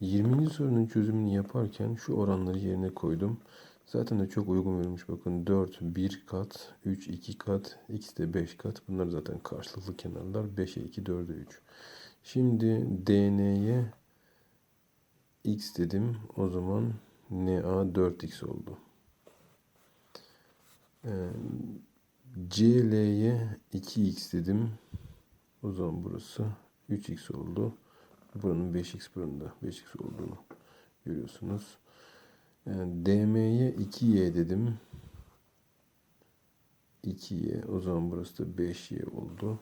20. sorunun çözümünü yaparken şu oranları yerine koydum. Zaten de çok uygun verilmiş. Bakın 4 1 kat, 3 2 kat, x de 5 kat. Bunlar zaten karşılıklı kenarlar. 5'e 2, 4'e 3. Şimdi DN'ye x dedim. O zaman NA 4x oldu. Ee, CL'ye 2x dedim. O zaman burası 3x oldu. Buranın 5x buranın 5x olduğunu görüyorsunuz. Yani DM'ye 2y dedim. 2y. O zaman burası da 5y oldu.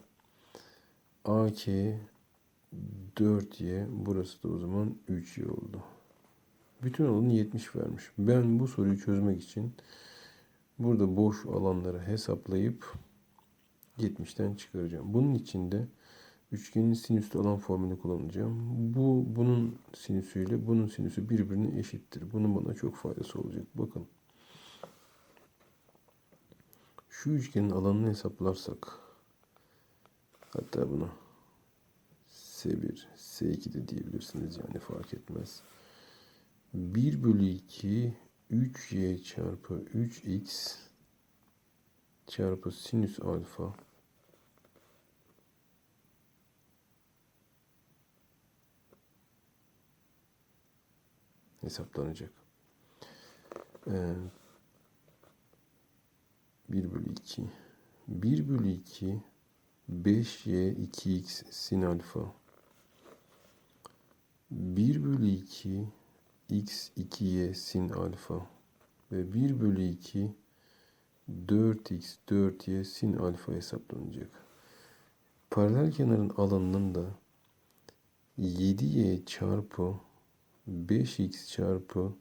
AK 4y. Burası da o zaman 3y oldu. Bütün alanı 70 vermiş. Ben bu soruyu çözmek için burada boş alanları hesaplayıp 70'ten çıkaracağım. Bunun için de üçgenin sinüslü alan formülünü kullanacağım. Bu bunun sinüsüyle bunun sinüsü birbirine eşittir. Bunun bana çok faydası olacak. Bakın. Şu üçgenin alanını hesaplarsak hatta bunu S1, S2 de diyebilirsiniz yani fark etmez. 1 bölü 2 3y çarpı 3x çarpı sinüs alfa hesaplanacak. Ee, 1 bölü 2 1 bölü 2 5y 2x sin alfa 1 bölü 2 x 2y sin alfa ve 1 bölü 2 4x 4y sin alfa hesaplanacak. Paralel kenarın alanının da 7y çarpı 5x çarpı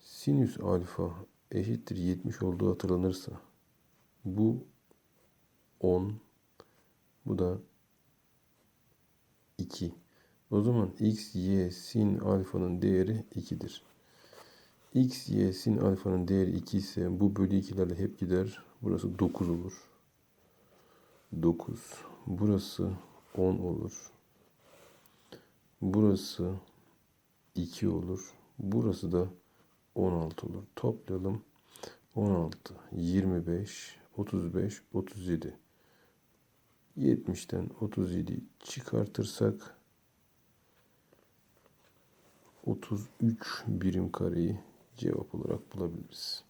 sinüs alfa eşittir 70 olduğu hatırlanırsa bu 10 bu da 2. O zaman x, y, sin alfanın değeri 2'dir. x, y, sin alfanın değeri 2 ise bu bölü 2'lerle hep gider. Burası 9 olur. 9. Burası 10 olur. Burası 2 olur. Burası da 16 olur. Toplayalım. 16, 25, 35, 37. 70'ten 37 çıkartırsak 33 birim kareyi cevap olarak bulabiliriz.